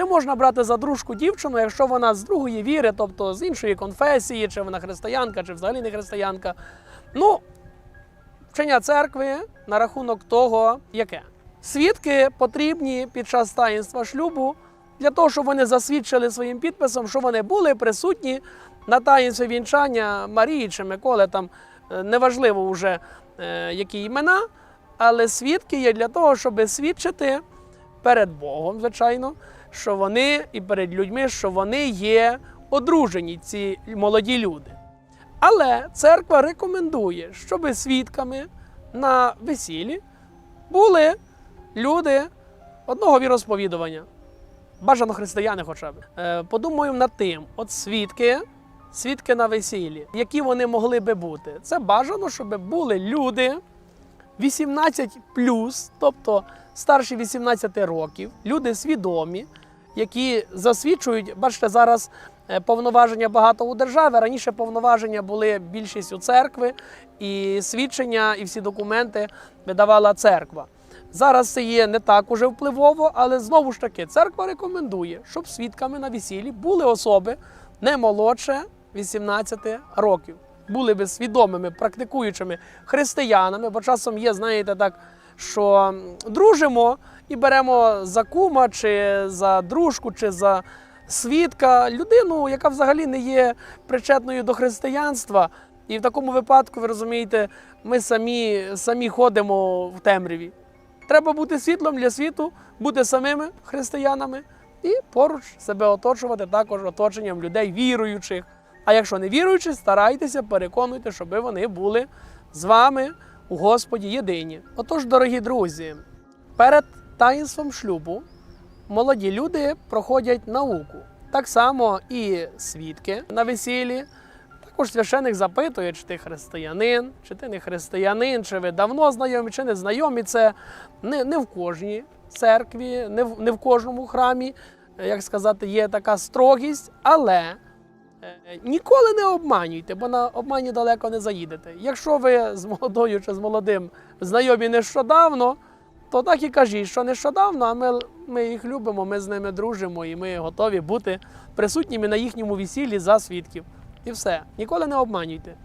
Чи можна брати за дружку дівчину, якщо вона з другої віри, тобто з іншої конфесії, чи вона християнка, чи взагалі не християнка? Ну, вчення церкви на рахунок того, яке. Свідки потрібні під час таїнства шлюбу для того, щоб вони засвідчили своїм підписом, що вони були присутні на таїнстві вінчання Марії чи Миколи, там е, неважливо вже е, які імена, але свідки є для того, щоб свідчити перед Богом, звичайно, що вони і перед людьми, що вони є одружені, ці молоді люди. Але церква рекомендує, щоб свідками на весіллі були люди одного віросповідування. Бажано християни хоча б. Е, подумаємо над тим, от свідки, свідки на весіллі, які вони могли би бути. Це бажано, щоб були люди 18 тобто старші 18 років, люди свідомі, які засвідчують, бачите, зараз е, повноваження багато у держави. Раніше повноваження були більшість у церкви, і свідчення, і всі документи видавала церква. Зараз це є не так уже впливово, але знову ж таки церква рекомендує, щоб свідками на весіллі були особи не молодше 18 років. Були би свідомими, практикуючими християнами, бо часом є, знаєте, так, що дружимо і беремо за кума, чи за дружку, чи за свідка людину, яка взагалі не є причетною до християнства. І в такому випадку, ви розумієте, ми самі, самі ходимо в темряві. Треба бути світлом для світу, бути самими християнами і поруч себе оточувати також оточенням людей віруючих. А якщо не віруючі, старайтеся, переконуйте, щоб вони були з вами у Господі єдині. Отож, дорогі друзі, перед таїнством шлюбу молоді люди проходять науку. Так само і свідки на весіллі. Також священик запитує, чи ти християнин, чи ти не християнин, чи ви давно знайомі, чи не знайомі. Це не, не в кожній церкві, не в, не в кожному храмі, як сказати, є така строгість, але ніколи не обманюйте, бо на обмані далеко не заїдете. Якщо ви з молодою чи з молодим знайомі нещодавно, то так і кажіть, що нещодавно, а ми, ми їх любимо, ми з ними дружимо і ми готові бути присутніми на їхньому весіллі за свідків. І все. Ніколи не обманюйте.